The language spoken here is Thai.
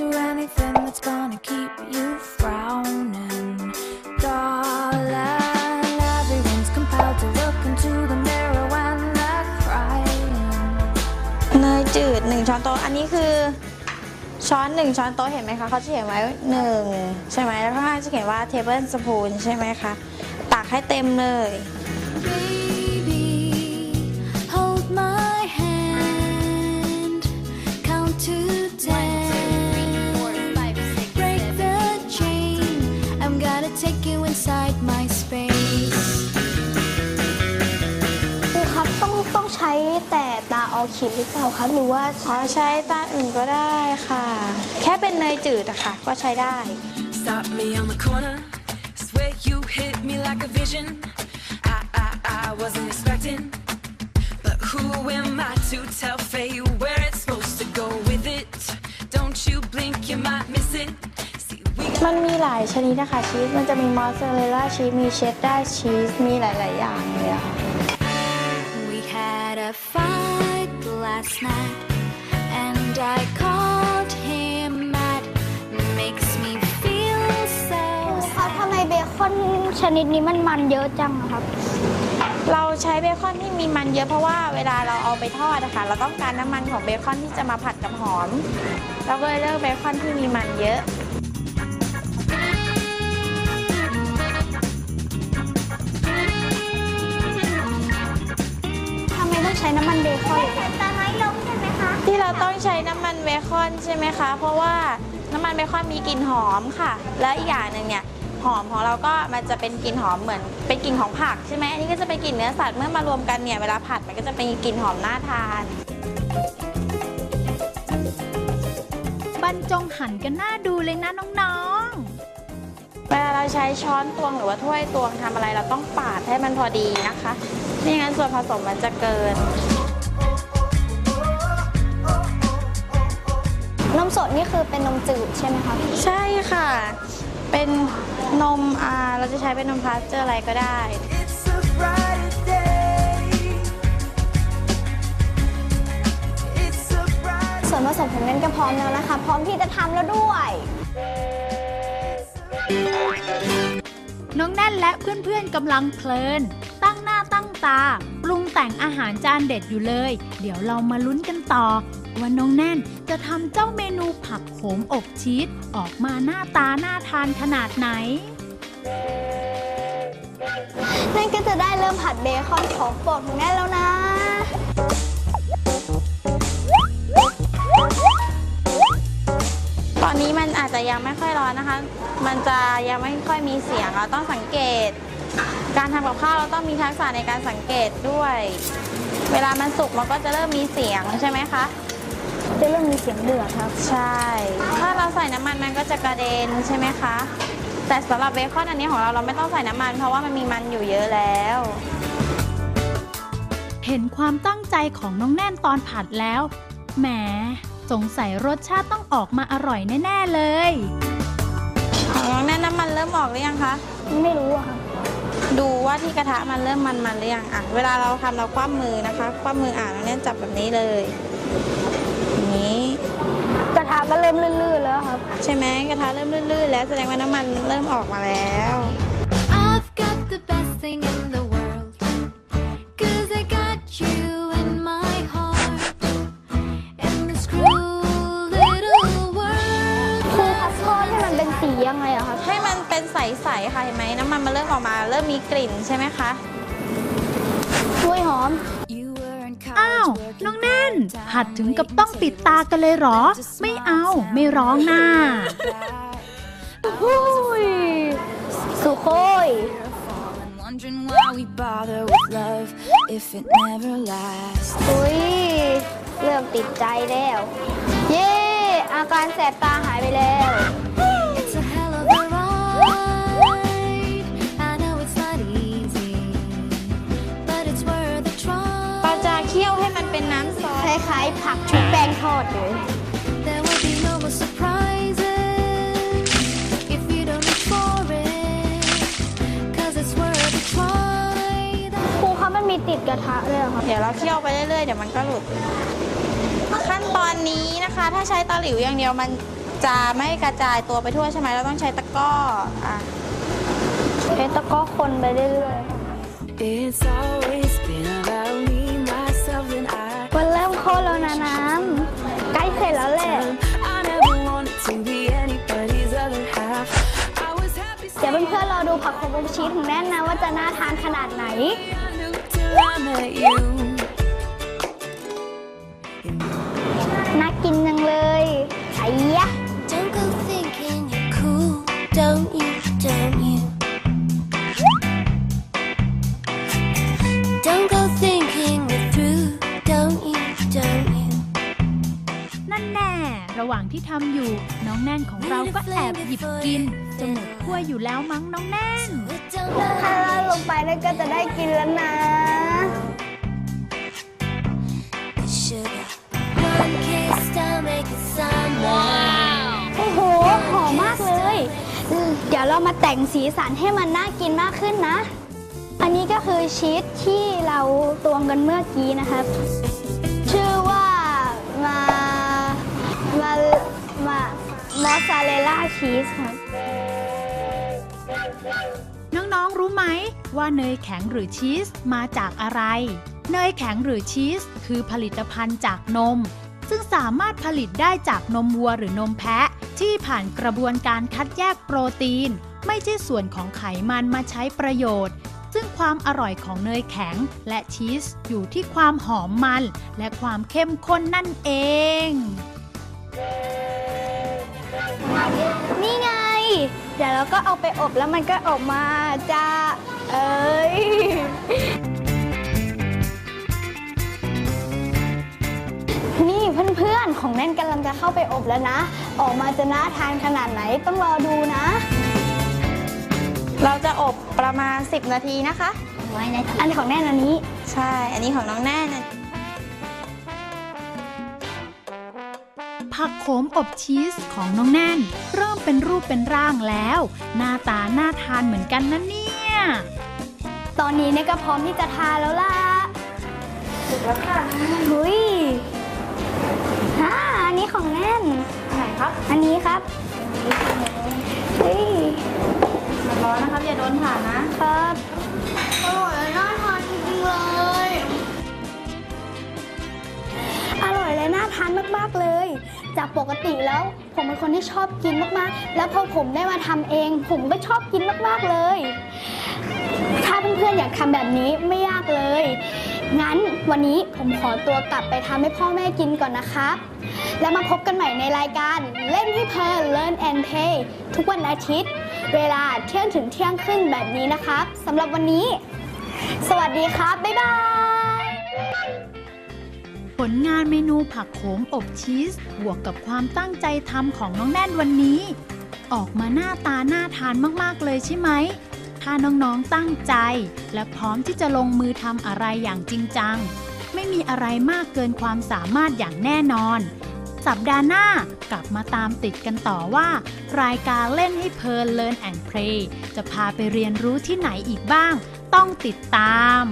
do anything that's gonna keep you frowning, darling. Everyone's compelled to look into the mirror when they're crying. เนยจืด1ช้อนโต๊ะ อันนี้คือช้อน1ช้อนโต๊ะเห็นไหมคะเขาจะเขียนไว้1ใช่ไหมแล้วข้างล่างจะเขียนว่า table spoon ใช่ไหมคะตักให้เต็มเลย Baby, hold my hand. Count to ten. Inside my space. ครูครับต้องต้องใช้แต่ตาออคิดหรือเปล่าครับหรือว่าอ๋อใช้ตาอื่นก็ได้ค่ะ แค่เป็นเนยจืดอะค่ะ ก็ใช้ได้ Stop me on the corner. Swear you hit me like a vision. I, I, I wasn't expecting. But who am I to tell fate where it's supposed to go with it? Don't you blink, you might miss it. See, we มันมีหลายชนิดนะคะชีส มันจะมีมอสซาเรลล่าชีส มีเชดดาร์ชีส มีหลาย ๆ อย่างเลยอะค่ะ We had a fight last night, and I called him mad. Makes me feel ครู sad. ครับทำไมเบคอนชนิดนี้มันมันเยอะจังอะครับ เราใช้เบคอนที่มีมันเยอะเพราะว่าเวลาเราเอาไปทอดนะคะเราต้องการน้ำมันของเบคอนที่จะมาผัดกับหอม เราก็เลยเลือกเบคอนที่มีมันเยอะ น้ำมันเบคอนตาน้อยลงใช่ไหมคะที่เราต้องใช้น้ำมันเบคอนใช่ไหมคะ เพราะว่าน้ำมันเบคอนมีกลิ่นหอมค่ะ และอีกอย่างหนึ่งเนี่ยหอมของเราก็มันจะเป็นกลิ่นหอมเหมือนเป็นกลิ่นของผักใช่ไหมอันนี้ก็จะเป็นกลิ่นเนื้อสัตว์เมื่อมารวมกันเนี่ยเวลาผัดมันก็จะเป็นกลิ่นหอมน่าทาน บรรจงหันกันหน้าดูเลยนะน้องเวลาเราใช้ช้อนตวงหรือว่าถ้วยตวงทำอะไรเราต้องปาดให้มันพอดีนะคะ ไม่งั้นส่วนผสมมันจะเกิน นมสดนี่คือเป็นนมจืดใช่ไหมครับใช่ค่ะ เป็นนมอ่าเราจะใช้เป็นนมพาสเจอร์อะไรก็ได้ It's a brighter day. It's a bright ส่วนผสมของเล่นก็พร้อมแล้วนะคะ พร้อมที่จะทำแล้วด้วยๆน้องแน่นและเพื่อนๆกำลังเพลิน ตั้งตา ปรุงแต่งอาหารจานเด็ดอยู่เลย เดี๋ยวเรามาลุ้นกันต่อ ว่าน้องแน่นจะทำเจ้าเมนูผักโขมอบชีสออกมาหน้าตาน่าทานขนาดไหนนั่นก็จะได้เริ่มผัดเบคอนของโปรดของแน่แล้วนะตอนนี้มันอาจจะยังไม่ค่อยร้อนนะคะ มันจะยังไม่ค่อยมีเสียงเราต้องสังเกต การทำกับข้าวเราต้องมีทักษะในการสังเกตด้วย เวลามันสุกมันก็จะเริ่มมีเสียงใช่ไหมคะ จะเริ่มมีเสียงเดือดครับ ใช่ ถ้าเราใส่น้ำมันมันก็จะกระเด็นใช่ไหมคะ แต่สำหรับเบคอนอันนี้ของเราเราไม่ต้องใส่น้ำมัน เพราะว่ามันมีมันอยู่เยอะแล้ว เห็นความตั้งใจของน้องแน่นตอนผัดแล้ว แหม สงสัยรสชาติต้องออกมาอร่อยแน่ ๆ เลย ของน้องแน่นน้ำมันเริ่มออกหรือยังคะ ไม่รู้อะครับ ดูว่าที่กระทะมันเริ่มมันมันๆหรือยังอะเวลาเราทำเราคว่ำมือนะคะ คว่ำมืออ่านน้องแน่นจับแบบนี้เลยอย่างนี้กระทะก็เริ่มลื่นๆแล้วครับ ใช่ไหมกระทะเริ่มลื่นๆแล้วแสดงว่าน้ำมันเริ่มออกมาแล้ว I've got the best thing สียังไงอะครับให้มันเป็นใสๆค่ะเห็นไหมน้ำมันมันเริ่มออกมา เริ่มมีกลิ่นใช่ไหมคะช่วยหอม You were in อ้าว college working น้องแน่น part-time, ผัดถึงกับต้องปิดตากันเลยเหรอ ไม่เอาไม่ร้องหน้าหุยสุโคย And wondering why we bother with love if it never lasts. อุ้ย เริ่มติดใจแล้ว เย้ อาการแสบตาหายไปแล้ว ผักชุบแป้งทอดเลย There will be no more surprises if you don't look for it. Cause it's worth a try. ครูครับมันมีติดกระทะด้วยเหรอครับ เดี๋ยวเราเคี่ยวไปเรื่อยๆ เดี๋ยวมันก็หลุด ขั้นตอนนี้นะคะ ถ้าใช้ตะหลิวอย่างเดียวมันจะไม่กระจายตัวไปทั่วใช่ไหมเราต้องใช้ตะกร้ออะใช้ตะกร้อคนไปเรื่อย It's always ดูผักโขมชีสถึงแน่นนะว่าจะน่าทานขนาดไหน ที่ทำอยู่ น้องแน่นของเราก็แอบหยิบกินจะหมดขั้วอยู่แล้วมั้งน้องแน่น It don't ถ้า matter. เราลงไปแล้วก็จะได้กินแล้วนะ the sugar. One kiss, I'll make it summer. โอ้โห หอมมากเลย เดี๋ยวเรามาแต่งสีสันให้มันน่ากินมากขึ้นนะ อันนี้ก็คือชีสที่เราตวงกันเมื่อกี้นะครับ มอสซาเรลล่าชีสครับ น้องๆ รู้ไหมว่าเนยแข็งหรือชีสมาจากอะไร เนยแข็งหรือชีส คือผลิตภัณฑ์จากนม ซึ่งสามารถผลิตได้จากนมวัวหรือนมแพะ ที่ผ่านกระบวนการคัดแยกโปรตีน ไม่ใช่ส่วนของไขมันมาใช้ประโยชน์ ซึ่งความอร่อยของเนยแข็งและชีสอยู่ที่ความหอมมัน และความเข้มข้นนั่นเอง ดี๋ยวเราก็เอาไปอบแล้วมันก็ออกมาจะเอ้ยนี่เพื่อนๆ ของแน่นกำลังจะเข้าไปอบแล้วนะ ออกมาจะน่าทานขนาดไหนต้องรอดูนะ เราจะอบประมาณ 10 นาทีนะคะ อันของแน่นอันนี้ ใช่ อันนี้ของน้องแน่น ผักโขมอบชีสของน้องแน่น เริ่มเป็นรูปเป็นร่างแล้ว หน้าตาน่าทานเหมือนกันนะเนี่ย ตอนนี้เนี่ยก็พร้อมที่จะทานแล้วล่ะสุกแล้วค่ะหุยฮ่าอันนี้ของแน่น ไหนครับ อันนี้ครับเฮ้ยร้อนนะครับอย่าโดนผ่านนะครับอร่อยและน่าทานจริงๆเลย อร่อยและน่าทานมากๆเลย จากปกติแล้ว ผมเป็นคนที่ชอบกินมากๆ แล้วพอผมได้มาทำเอง ผมก็ชอบกินมากๆเลย ถ้าเพื่อนๆอยากทำแบบนี้ไม่ยากเลย งั้นวันนี้ผมขอตัวกลับไปทำให้พ่อแม่กินก่อนนะครับ แล้วมาพบกันใหม่ในรายการเล่นให้เพลิน Learn and Play ทุกวันอาทิตย์ เวลาเที่ยงถึงเที่ยงครึ่งแบบนี้นะครับสำหรับวันนี้ สวัสดีครับ บ๊ายบาย ผลงานเมนูผักโขมอบชีส บวกกับความตั้งใจทำของน้องแน่นวันนี้ ออกมาหน้าตาน่าทานมาก ๆ เลยใช่ไหม ถ้าน้อง ๆ ตั้งใจ และพร้อมที่จะลงมือทำอะไรอย่างจริงจัง ไม่มีอะไรมากเกินความสามารถอย่างแน่นอน สัปดาห์หน้ากลับมาตามติดกันต่อว่า รายการเล่นให้เพลิน Learn and Play จะพาไปเรียนรู้ที่ไหนอีกบ้าง ต้องติดตาม